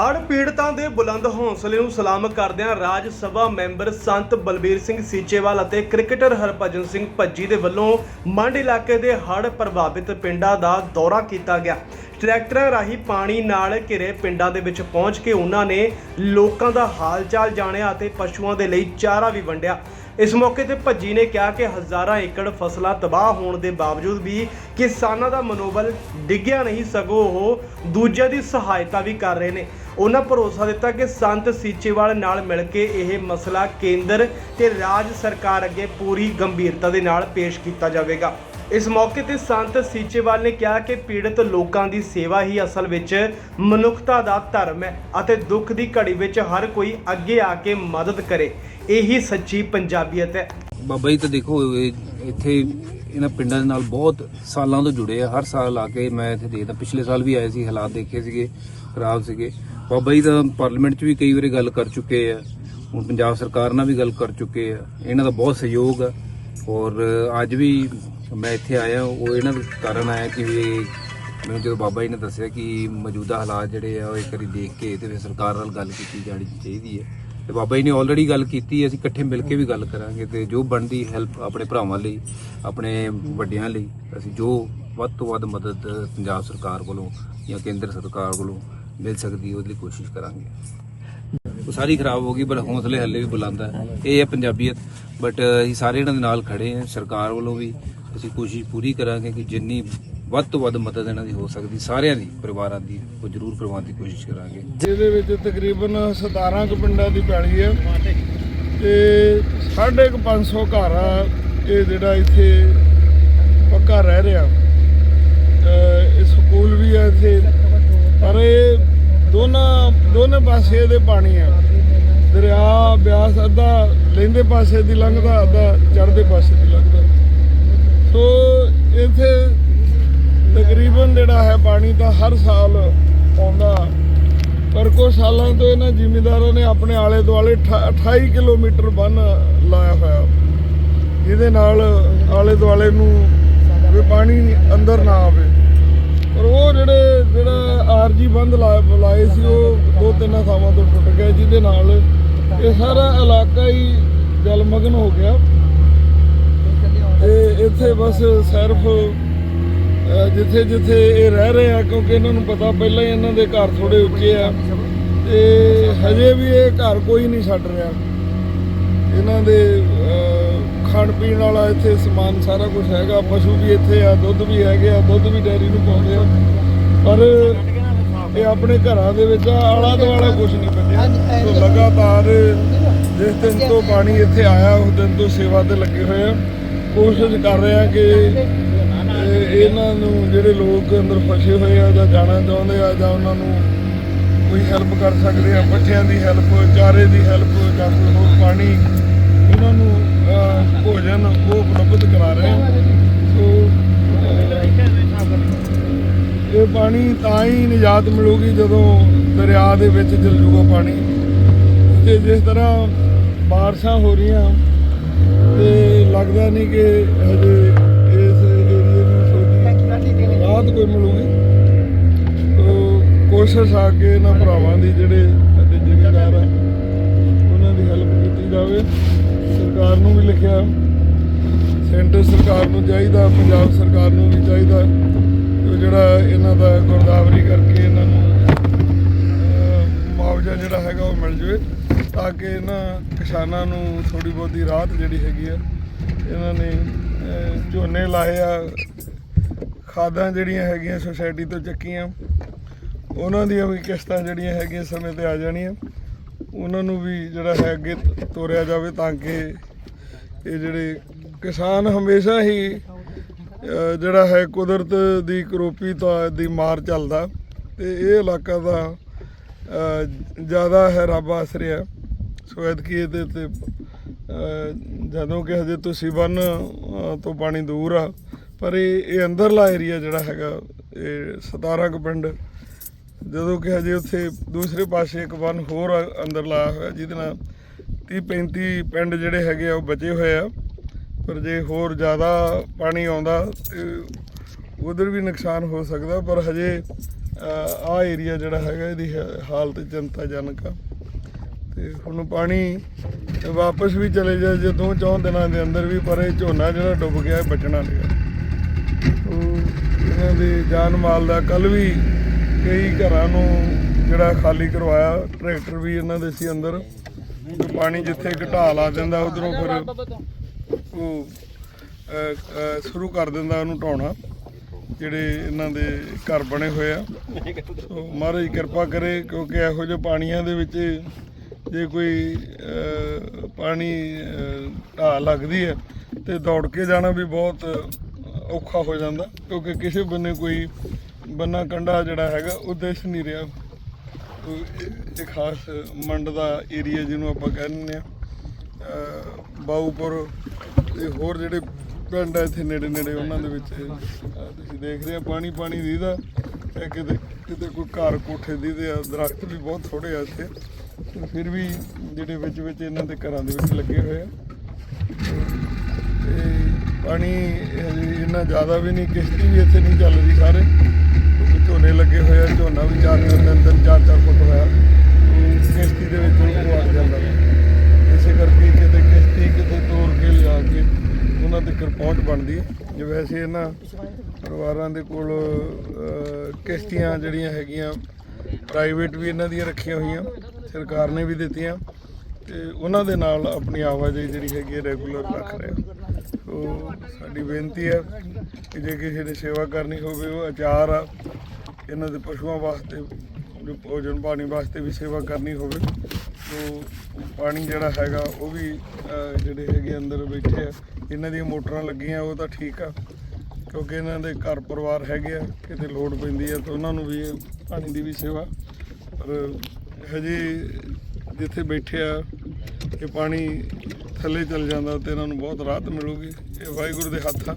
ਹੜ੍ਹ ਪੀੜਤਾਂ ਦੇ ਬੁਲੰਦ ਹੌਸਲੇ ਨੂੰ ਸਲਾਮ ਕਰਦਿਆਂ ਰਾਜ ਸਭਾ ਮੈਂਬਰ ਸੰਤ ਬਲਬੀਰ ਸਿੰਘ ਸੀਚੇਵਾਲ ਅਤੇ ਕ੍ਰਿਕਟਰ ਹਰਭਜਨ ਸਿੰਘ ਭੱਜੀ ਦੇ ਵੱਲੋਂ ਮੰਡ ਇਲਾਕੇ ਦੇ ਹੜ੍ਹ ਪ੍ਰਭਾਵਿਤ ਪਿੰਡਾਂ ਦਾ ਦੌਰਾ ਕੀਤਾ ਗਿਆ। ਟਰੈਕਟਰਾਂ ਰਾਹੀਂ ਪਾਣੀ ਨਾਲ ਘਿਰੇ ਪਿੰਡਾਂ ਦੇ ਵਿੱਚ ਪਹੁੰਚ ਕੇ ਉਹਨਾਂ ਨੇ ਲੋਕਾਂ ਦਾ ਹਾਲ ਚਾਲ ਜਾਣਿਆ ਅਤੇ ਪਸ਼ੂਆਂ ਦੇ ਲਈ ਚਾਰਾ ਵੀ ਵੰਡਿਆ। ਇਸ ਮੌਕੇ ਤੇ ਭੱਜੀ ਨੇ ਕਿਹਾ ਕਿ ਹਜ਼ਾਰਾਂ ਏਕੜ ਫਸਲਾਂ ਤਬਾਹ ਹੋਣ ਦੇ ਬਾਵਜੂਦ ਵੀ ਕਿਸਾਨਾਂ ਦਾ ਮਨੋਬਲ ਡਿੱਗਿਆ ਨਹੀਂ, ਸਗੋਂ ਉਹ ਦੂਜਿਆਂ ਦੀ ਸਹਾਇਤਾ ਵੀ ਕਰ ਰਹੇ ਨੇ। ਉਹਨਾਂ ਭਰੋਸਾ ਦਿੱਤਾ ਕਿ ਸੰਤ ਸੀਚੇਵਾਲ ਨਾਲ ਮਿਲ ਕੇ ਇਹ ਮਸਲਾ ਕੇਂਦਰ ਤੇ ਰਾਜ ਸਰਕਾਰ ਅੱਗੇ ਪੂਰੀ ਗੰਭੀਰਤਾ ਦੇ ਨਾਲ ਪੇਸ਼ ਕੀਤਾ ਜਾਵੇਗਾ। ਇਸ ਮੌਕੇ ਤੇ ਸੰਤ ਸੀਚੇਵਾਲ ਨੇ ਕਿਹਾ ਕਿ ਪੀੜਤ ਲੋਕਾਂ ਦੀ ਸੇਵਾ ਹੀ ਅਸਲ ਵਿੱਚ ਮਨੁੱਖਤਾ ਦਾ ਧਰਮ ਹੈ ਅਤੇ ਦੁੱਖ ਦੀ ਘੜੀ ਵਿੱਚ ਹਰ ਕੋਈ ਅੱਗੇ ਆ ਕੇ ਮਦਦ ਕਰੇ। ਇਹੀ ਸੱਚੀ ਪੰਜਾਬੀਅਤ ਹੈ। ਬਾਬਾ ਜੀ, ਤਾਂ ਦੇਖੋ ਇੱਥੇ ਇਹਨਾਂ ਪਿੰਡਾਂ ਦੇ ਨਾਲ ਬਹੁਤ ਸਾਲਾਂ ਤੋਂ ਜੁੜੇ ਆ। ਹਰ ਸਾਲ ਆ ਕੇ ਮੈਂ ਇੱਥੇ ਦੇਖਦਾ। ਪਿਛਲੇ ਸਾਲ ਵੀ ਆਏ ਸੀ, ਹਾਲਾਤ ਦੇਖੇ ਸੀਗੇ, ਖਰਾਬ ਸੀਗੇ। ਬਾਬਾ ਜੀ, ਤਾਂ ਪਾਰਲੀਮੈਂਟ 'ਚ ਵੀ ਕਈ ਵਾਰੀ ਗੱਲ ਕਰ ਚੁੱਕੇ ਆ। ਹੁਣ ਪੰਜਾਬ ਸਰਕਾਰ ਨਾਲ ਵੀ ਗੱਲ ਕਰ ਚੁੱਕੇ ਆ। ਇਹਨਾਂ ਦਾ ਬਹੁਤ ਸਹਿਯੋਗ ਆ। ਔਰ ਅੱਜ ਵੀ ਮੈਂ ਇੱਥੇ ਆਇਆ, ਉਹ ਇਹਨਾਂ ਦੇ ਕਾਰਨ ਆਇਆ ਕਿ ਮੈਨੂੰ ਜਦੋਂ ਬਾਬਾ ਜੀ ਨੇ ਦੱਸਿਆ ਕਿ ਮੌਜੂਦਾ ਹਾਲਾਤ ਜਿਹੜੇ ਆ, ਉਹ ਇੱਕ ਵਾਰੀ ਦੇਖ ਕੇ ਤੇ ਫਿਰ ਸਰਕਾਰ ਨਾਲ ਗੱਲ ਕੀਤੀ ਜਾਣੀ ਚਾਹੀਦੀ ਹੈ ਤੇ ਬਾਬਾ ਜੀ ਨੇ ਆਲਰੇਡੀ ਗੱਲ ਕੀਤੀ, ਅਸੀਂ ਇਕੱਠੇ ਮਿਲ ਕੇ ਵੀ ਗੱਲ ਕਰਾਂਗੇ ਤੇ ਜੋ ਬਣਦੀ ਹੈਲਪ ਆਪਣੇ ਭਰਾਵਾਂ ਲਈ, ਆਪਣੇ ਵੱਡਿਆਂ ਲਈ, ਅਸੀਂ ਜੋ ਵੱਧ ਤੋਂ ਵੱਧ ਮਦਦ ਪੰਜਾਬ ਸਰਕਾਰ ਵੱਲੋਂ ਜਾਂ ਕੇਂਦਰ ਸਰਕਾਰ ਵੱਲੋਂ ਮਿਲ ਸਕਦੀ ਉਹਦੇ ਲਈ ਕੋਸ਼ਿਸ਼ ਕਰਾਂਗੇ। ਉਹ ਸਾਰੀ ਖਰਾਬ ਹੋ ਗਈ, ਪਰ ਹੌਸਲੇ ਹੱਲੇ ਵੀ ਬੁਲੰਦ ਹੈ ਇਹ ਹੈ ਪੰਜਾਬੀਅਤ ਬਟ ਅਸੀਂ ਸਾਰੇ ਇਹਨਾਂ ਦੇ ਨਾਲ ਖੜੇ ਹਾਂ, ਸਰਕਾਰ ਵੱਲੋਂ ਵੀ ਅਸੀਂ ਕੋਸ਼ਿਸ਼ ਪੂਰੀ ਕਰਾਂਗੇ ਕਿ ਜਿੰਨੀ ਵੱਧ ਤੋਂ ਵੱਧ ਮਦਦ ਇਹਨਾਂ ਦੀ ਹੋ ਸਕਦੀ, ਸਾਰਿਆਂ ਦੀ, ਪਰਿਵਾਰਾਂ ਦੀ, ਉਹ ਜ਼ਰੂਰ ਕਰਵਾਉਣ ਦੀ ਕੋਸ਼ਿਸ਼ ਕਰਾਂਗੇ। ਜਿਹਦੇ ਵਿੱਚ ਤਕਰੀਬਨ 17 ਕੁ ਪਿੰਡਾਂ ਦੀ ਪੈਲੀ ਹੈ ਤੇ ਸਾਢੇ ਕੁ 500 ਘਰ ਆ, ਇਹ ਜਿਹੜਾ ਇੱਥੇ ਪੱਕਾ ਰਹਿ ਰਿਹਾ। ਇਹ ਸਕੂਲ ਵੀ ਆ ਇੱਥੇ, ਪਰ ਇਹ ਦੋਨਾਂ, ਦੋਨੇ ਪਾਸੇ ਦੇ ਪਾਣੀ ਆ। ਦਰਿਆ, ਬਿਆਸ ਅੱਧਾ ਲੈਂਦੇ ਪਾਸੇ ਦੀ ਲੰਘਦਾ, ਅੱਧਾ ਚੜ੍ਹਦੇ ਪਾਸੇ ਦੀ ਲੰਘਦਾ। ਸੋ ਇੱਥੇ ਤਕਰੀਬਨ ਜਿਹੜਾ ਹੈ ਪਾਣੀ ਤਾਂ ਹਰ ਸਾਲ ਆਉਂਦਾ। ਪਰ ਕੁਝ ਸਾਲਾਂ ਤੋਂ ਇਹਨਾਂ ਜ਼ਿਮੀਂਦਾਰਾਂ ਨੇ ਆਪਣੇ ਆਲੇ ਦੁਆਲੇ ਅਠਾ- 28 ਕਿਲੋਮੀਟਰ ਬੰਨ ਲਾਇਆ ਹੋਇਆ। ਜਿਹਦੇ ਨਾਲ ਆਲੇ ਦੁਆਲੇ ਨੂੰ ਵੀ ਪਾਣੀ ਅੰਦਰ ਨਾ ਆਵੇ। ਪਰ ਉਹ ਜਿਹੜੇ, ਜਿਹੜਾ ਆਰਜੀ ਬੰਦ ਲਾ- ਲਾਏ ਸੀ, ਉਹ ਦੋ ਤਿੰਨ ਥਾਵਾਂ ਤੋਂ ਟੁੱਟ ਗਿਆ, ਜਿਹਦੇ ਨਾਲ ਇਹ ਸਾਰਾ ਇਲਾਕਾ ਹੀ ਜਲਮਗਨ ਹੋ ਗਿਆ। ਇਹ ਇੱਥੇ ਬਸ ਸਿਰਫ ਜਿੱਥੇ ਜਿੱਥੇ ਇਹ ਰਹਿ ਰਹੇ ਆ, ਕਿਉਂਕਿ ਇਹਨਾਂ ਨੂੰ ਪਤਾ ਪਹਿਲਾਂ ਹੀ ਇਹਨਾਂ ਦੇ ਘਰ ਥੋੜੇ ਉੱਚੇ ਆ। ਤੇ ਹਜੇ ਵੀ ਇਹ ਘਰ ਕੋਈ ਨਹੀਂ ਛੱਡ ਰਿਹਾ। ਇਹਨਾਂ ਦੇ ਖਾਣ ਪੀਣ ਵਾਲਾ ਇੱਥੇ ਸਮਾਨ ਸਾਰਾ ਕੁਝ ਹੈਗਾ, ਪਸ਼ੂ ਵੀ ਇੱਥੇ ਆ, ਦੁੱਧ ਵੀ ਹੈਗੇ ਆ, ਦੁੱਧ ਵੀ ਡੈਰੀ ਨੂੰ ਪਾਉਂਦੇ ਆ। ਪਰ ਇਹ ਆਪਣੇ ਘਰਾਂ ਦੇ ਵਿੱਚ ਆਲਾ ਦੁਆਲਾ ਕੁਝ ਨਹੀਂ ਬੰਦਿਆ ਸੋ ਲਗਾਤਾਰ ਜਿਸ ਦਿਨ ਤੋਂ ਪਾਣੀ ਇੱਥੇ ਆਇਆ, ਉਸ ਦਿਨ ਤੋਂ ਸੇਵਾ ਤੇ ਲੱਗੇ ਹੋਏ ਆ। ਕੋਸ਼ਿਸ਼ ਕਰ ਰਹੇ ਆ ਕਿ ਇਹਨਾਂ ਨੂੰ ਜਿਹੜੇ ਲੋਕ ਅੰਦਰ ਫਸੇ ਹੋਏ ਆ ਜਾਂ ਜਾਣਾ ਚਾਹੁੰਦੇ ਆ ਜਾਂ ਉਹਨਾਂ ਨੂੰ ਕੋਈ ਹੈਲਪ ਕਰ ਸਕਦੇ ਆ, ਪੱਠਿਆਂ ਦੀ ਹੈਲਪ ਚਾਰੇ ਦੀ ਹੈਲਪ ਜਾਂ ਕੋਈ ਹੋਰ ਪਾਣੀ ਉਹਨਾਂ ਨੂੰ ਭੋਜਨ ਉਹ ਉਪਲਬਧ ਕਰਾ ਰਹੇ ਆ। ਸੋ, ਇਹ ਪਾਣੀ ਤਾਂ ਹੀ ਨਿਜਾਤ ਮਿਲੂਗੀ ਜਦੋਂ ਦਰਿਆ ਦੇ ਵਿੱਚ ਜਲ ਜੂਗਾ ਪਾਣੀ। ਤੇ ਜਿਸ ਤਰ੍ਹਾਂ ਬਾਰਿਸ਼ਾਂ ਹੋ ਰਹੀਆਂ, ਤੇ ਲੱਗਦਾ ਨਹੀਂ ਕਿ ਹਜੇ ਕੋਈ ਮਿਲੂਗੀ। ਕੋਸ਼ਿਸ਼ ਆ ਕੇ ਇਹਨਾਂ ਭਰਾਵਾਂ ਦੀ ਜਿਹੜੇ ਸਾਡੇ ਜ਼ਿਮੀਂਦਾਰ ਆ, ਉਹਨਾਂ ਦੀ ਹੈਲਪ ਕੀਤੀ ਜਾਵੇ। ਸਰਕਾਰ ਨੂੰ ਵੀ ਲਿਖਿਆ, ਸੈਂਟਰ ਸਰਕਾਰ ਨੂੰ ਚਾਹੀਦਾ, ਪੰਜਾਬ ਸਰਕਾਰ ਨੂੰ ਵੀ ਚਾਹੀਦਾ। ਕਿ ਜਿਹੜਾ ਇਹਨਾਂ ਦਾ ਗੁਰਦਾਵਰੀ ਕਰਕੇ ਇਹਨਾਂ ਨੂੰ ਮੁਆਵਜ਼ਾ ਜਿਹੜਾ ਹੈਗਾ ਉਹ ਮਿਲ ਜਾਵੇ, ਤਾਂ ਕਿ ਇਹਨਾਂ ਕਿਸਾਨਾਂ ਨੂੰ ਥੋੜੀ ਬਹੁਤੀ ਰਾਹਤ ਜਿਹੜੀ ਹੈਗੀ ਆ, ਇਹਨਾਂ ਨੇ ਝੋਨੇ ਲਾਏ ਆ ਖਾਦਾਂ ਜਿਹੜੀਆਂ ਹੈਗੀਆਂ ਸੁਸਾਇਟੀ ਤੋਂ ਚੱਕੀਆਂ, ਉਹਨਾਂ ਦੀਆਂ ਵੀ ਕਿਸ਼ਤਾਂ ਜਿਹੜੀਆਂ ਹੈਗੀਆਂ ਸਮੇਂ ਤੇ ਆ ਜਾਣੀਆਂ। ਉਹਨਾਂ ਨੂੰ ਵੀ ਜਿਹੜਾ ਹੈ ਅੱਗੇ ਤੋਰਿਆ ਜਾਵੇ ਤਾਂ ਕਿ ਇਹ ਜਿਹੜੇ ਕਿਸਾਨ ਹਮੇਸ਼ਾ ਹੀ ਜਿਹੜਾ ਹੈ ਕੁਦਰਤ ਦੀ ਕਰੋਪੀ ਤੋਂ ਦੀ ਮਾਰ ਚੱਲਦਾ ਤੇ ਇਹ ਇਲਾਕਾ ਦਾ ਜ਼ਿਆਦਾ ਹੈ ਰੱਬ ਆਸਰਿਆ ਸੋ ਐਤਕੀ ਇਹਦੇ ਤੇ ਜਦੋਂ ਕਿ ਹਜੇ ਤੁਸੀਂ ਬੰਨ ਤੋਂ ਪਾਣੀ ਦੂਰ ਆ ਪਰ ਇਹ ਇਹ ਅੰਦਰਲਾ ਏਰੀਆ ਜਿਹੜਾ ਹੈਗਾ, ਇਹ 17 ਕੁ ਪਿੰਡ, ਜਦੋਂ ਕਿ ਹਜੇ ਉੱਥੇ ਦੂਸਰੇ ਪਾਸੇ ਇੱਕ ਬੰਨ ਹੋਰ ਆ- ਅੰਦਰ ਲਾਇਆ ਹੋਇਆ, ਜਿਹਦੇ ਨਾਲ 30 35 ਪਿੰਡ ਜਿਹੜੇ ਹੈਗੇ ਆ ਉਹ ਬਚੇ ਹੋਏ ਆ। ਪਰ ਜੇ ਹੋਰ ਜ਼ਿਆਦਾ ਪਾਣੀ ਆਉਂਦਾ, ਤੇ ਉਧਰ ਵੀ ਨੁਕਸਾਨ ਹੋ ਸਕਦਾ, ਪਰ ਹਜੇ ਆ ਏਰੀਆ ਜਿਹੜਾ ਹੈਗਾ, ਇਹਦੀ ਹਾ- ਹਾਲਤ ਚਿੰਤਾਜਨਕ ਆ। ਤੇ ਹੁਣ ਪਾਣੀ ਵਾਪਸ ਵੀ ਚਲੇ ਜਾ ਜੇ ਦੋ ਚੌਂ ਦਿਨਾਂ ਦੇ ਅੰਦਰ ਵੀ, ਪਰ ਇਹ ਝੋਨਾ ਜਿਹੜਾ ਡੁੱਬ ਗਿਆ, ਇਹ ਬਚਣਾ ਨਹੀਂ ਇਹਨਾਂ ਦੇ ਜਾਨ ਮਾਲ ਦਾ ਕੱਲ ਵੀ ਕਈ ਘਰਾਂ ਨੂੰ ਜਿਹੜਾ ਖਾਲੀ ਕਰਵਾਇਆ ਟਰੈਕਟਰ ਵੀ ਇਹਨਾਂ ਦੇ ਸੀ ਅੰਦਰ। ਪਾਣੀ ਜਿੱਥੇ ਘਟਾ ਲਾ ਦਿੰਦਾ ਉਧਰੋਂ ਫਿਰ ਉਹ ਸ਼ੁਰੂ ਕਰ ਦਿੰਦਾ ਉਹਨੂੰ ਢਾਉਣਾ ਜਿਹੜੇ ਇਹਨਾਂ ਦੇ ਘਰ ਬਣੇ ਹੋਏ ਆ। ਸੋ ਮਹਾਰਾਜ ਕਿਰਪਾ ਕਰੇ ਕਿਉਂਕਿ ਇਹੋ ਜਿਹੇ ਪਾਣੀਆਂ ਦੇ ਵਿੱਚ ਜੇ ਕੋਈ ਪਾਣੀ ਅਹ, ਢਾਹ ਲੱਗਦੀ ਹੈ ਤੇ ਦੌੜ ਕੇ ਜਾਣਾ ਵੀ ਬਹੁਤ ਔਖਾ ਹੋ ਜਾਂਦਾ ਕਿਉਂਕਿ ਕਿਸੇ ਬੰਨੇ ਕੋਈ ਬੰਨਾ ਕੰਡਾ ਜਿਹੜਾ ਹੈਗਾ ਉਹ ਦਿਸ ਨਹੀਂ ਰਿਹਾ। ਉਹ ਇਹ- ਖਾਸ ਮੰਡ ਦਾ ਏਰੀਆ ਜਿਹਨੂੰ ਆਪਾਂ ਕਹਿੰਦੇ ਆ ਬਾਊਪੁਰ ਤੇ ਹੋਰ ਜਿਹੜੇ ਪਿੰਡ ਆ ਇੱਥੇ ਨੇੜੇ ਨੇੜੇ ਉਹਨਾਂ ਦੇ ਵਿੱਚ ਅਹ, ਤੁਸੀਂ ਦੇਖਦੇ ਆ ਪਾਣੀ ਪਾਣੀ ਦੀਦਾ ਇਹ ਕਿਤੇ ਕਿਤੇ ਕੋਈ ਘਰ ਕੋਠੇ ਦੀਦੇ ਆ ਦਰਖਤ ਵੀ ਬਹੁਤ ਥੋੜੇ ਆ ਇੱਥੇ। ਫਿਰ ਵੀ ਜਿਹੜੇ ਵਿੱਚ ਵਿੱਚ ਇਹਨਾਂ ਦੇ ਘਰਾਂ ਦੇ ਵਿੱਚ ਲੱਗੇ ਹੋਏ ਆ। ਤੇ ਪਾਣੀ ਹਜੇ ਇੰਨਾ ਜ਼ਿਆਦਾ ਵੀ ਨਹੀਂ, ਕਿਸ਼ਤੀ ਵੀ ਇੱਥੇ ਨਹੀਂ ਚੱਲ ਰਹੀ ਸਾਰੇ। ਕਿਉਂਕਿ ਝੋਨੇ ਲੱਗੇ ਹੋਏ ਆ, ਝੋਨਾ ਵੀ ਚਾਰ ਚਾਰ ਤਿੰਨ ਤਿੰਨ ਚਾਰ ਚਾਰ ਫੁੱਟ ਹੋਇਆ। ਉਹ ਕਿਸ਼ਤੀ ਦੇ ਵਿੱਚ ਉਹ ਅੜ ਜਾਂਦਾ। ਇਸੇ ਕਰਕੇ ਕਿਤੇ ਕਿਸ਼ਤੀ, ਕਿਤੇ ਤੋੜ ਕੇ ਲਿਆ ਕੇ ਉਹਨਾਂ ਤੱਕ ਪਹੁੰਚ ਬਣਦੀ ਹੈ ਜੇ ਵੈਸੇ ਇਹਨਾਂ ਪਰਿਵਾਰਾਂ ਦੇ ਕੋਲ ਕਿਸ਼ਤੀਆਂ ਜਿਹੜੀਆਂ ਹੈਗੀਆਂ ਪ੍ਰਾਈਵੇਟ ਵੀ ਇਹਨਾਂ ਦੀਆਂ ਰੱਖੀਆਂ ਹੋਈਆਂ, ਸਰਕਾਰ ਨੇ ਵੀ ਦਿੱਤੀਆਂ। ਤੇ ਉਹਨਾਂ ਦੇ ਨਾਲ ਆਪਣੀ ਆਵਾਜਾਈ ਜਿਹੜੀ ਹੈਗੀ ਹੈ ਰੈਗੂਲਰ ਰੱਖ ਰਹੇ ਸੋ ਸਾਡੀ ਬੇਨਤੀ ਹੈ ਕਿ ਜੇ ਕਿਸੇ ਨੇ ਸੇਵਾ ਕਰਨੀ ਹੋਵੇ, ਉਹ ਆਚਾਰ ਆ। ਇਹਨਾਂ ਦੇ ਪਸ਼ੂਆਂ ਵਾਸਤੇ, ਜੋ ਭੋਜਨ ਪਾਣੀ ਵਾਸਤੇ ਵੀ ਸੇਵਾ ਕਰਨੀ ਹੋਵੇ ਸੋ ਪਾਣੀ ਜਿਹੜਾ ਹੈਗਾ, ਉਹ ਵੀ ਜਿਹੜੇ ਹੈਗੇ ਅੰਦਰ ਬੈਠੇ ਆ, ਇਹਨਾਂ ਦੀਆਂ ਮੋਟਰਾਂ ਲੱਗੀਆਂ, ਉਹ ਤਾਂ ਠੀਕ ਆ। ਕਿਉਂਕਿ ਇਹਨਾਂ ਦੇ ਘਰ ਪਰਿਵਾਰ ਹੈਗੇ ਆ, ਕਿਤੇ ਲੋੜ ਪੈਂਦੀ ਆ, ਤਾਂ ਉਹਨਾਂ ਨੂੰ ਵੀ ਪਾਣੀ ਦੀ ਵੀ ਸੇਵਾ। ਪਰ ਹਜੇ ਜਿੱਥੇ ਬੈਠੇ ਆ, ਇਹ ਪਾਣੀ ਥੱਲੇ ਚਲ ਜਾਂਦਾ ਤੇ ਇਹਨਾਂ ਨੂੰ ਬਹੁਤ ਰਾਹਤ ਮਿਲੂਗੀ। ਇਹ ਵਾਹਿਗੁਰੂ ਦੇ ਹੱਥ ਆ